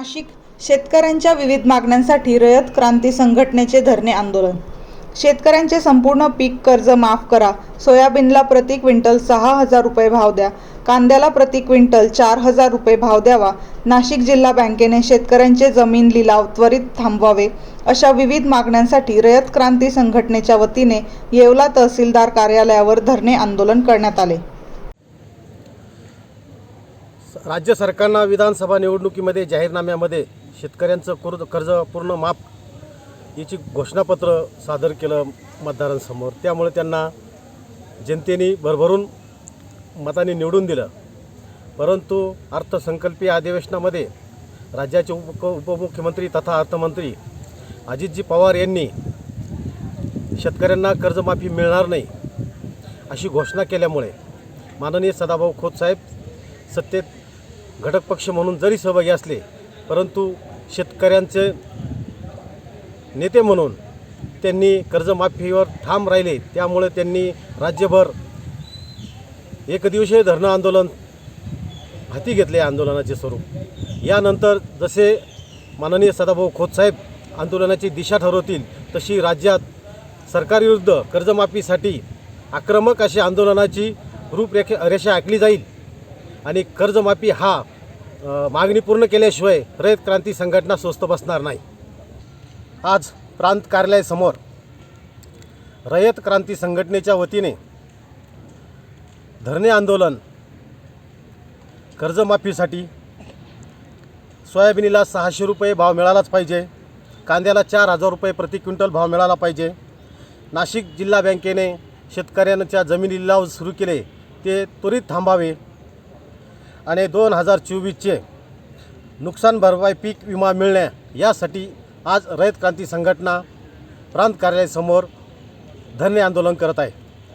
नाशिक शेतकऱ्यांच्या विविध मागण्यांसाठी रयत क्रांती संघटनेचे धरणे आंदोलन. शेतकऱ्यांचे संपूर्ण पीक कर्ज माफ करा. सोयाबीनला प्रति क्विंटल सहा हजार रुपये भाव द्या. कांद्याला प्रति क्विंटल चार हजार रुपये भाव द्यावा. नाशिक जिल्हा बँकेने शेतकऱ्यांचे जमीन लिलाव त्वरित थांबवावे अशा विविध मागण्यांसाठी रयत क्रांती संघटनेच्या वतीने येवला तहसीलदार कार्यालयावर धरणे आंदोलन करण्यात आले. राज्य सरकारनं विधानसभा निवडणुकीमध्ये जाहीरनाम्यामध्ये शेतकऱ्यांचं कर्ज कर्ज पूर्ण माफ याची घोषणापत्र सादर केलं मतदारांसमोर. त्यामुळे त्यांना जनतेने भरभरून मताने निवडून दिलं. परंतु अर्थसंकल्पीय अधिवेशनामध्ये राज्याचे उप उपमुख्यमंत्री तथा अर्थमंत्री अजितजी पवार यांनी शेतकऱ्यांना कर्जमाफी मिळणार नाही अशी घोषणा केल्यामुळे माननीय सदाभाऊ खोतसाहेब सत्तेत घटक पक्ष म्हणून जरी सहभागी असले परंतु शेतकऱ्यांचे नेते म्हणून त्यांनी कर्जमाफीवर ठाम राहिले त्यामुळे त्यांनी राज्यभर एकदिवसीय धरणं आंदोलन हाती घेतले आंदोलनाचे स्वरूप. यानंतर जसे माननीय सदाभाऊ खोतसाहेब आंदोलनाची दिशा ठरवतील तशी राज्यात सरकारविरुद्ध कर्जमाफीसाठी आक्रमक अशी आंदोलनाची रूपरेखा रेषा आखली जाईल. आणि कर्जमाफी हा मागणी पूर्ण केल्याशिवाय रयत क्रांती संघटना स्वस्त बसणार नाही. आज प्रांत कार्यालयासमोर रयत क्रांती संघटनेच्या वतीने धरणे आंदोलन कर्जमाफीसाठी सोयाबीनीला सहाशे रुपये भाव मिळालाच पाहिजे कांद्याला चार हजार रुपये प्रति क्विंटल भाव मिळाला पाहिजे. नाशिक जिल्हा बँकेने शेतकऱ्यांच्या जमिनी लिलाव सुरू केले ते त्वरित थांबावे. आणि दोन हजार चोवीसचे नुकसान भरपाई पीक विमा मिळण्या यासाठी आज रयत क्रांती संघटना प्रांत कार्यालयासमोर धरणे आंदोलन करत आहे.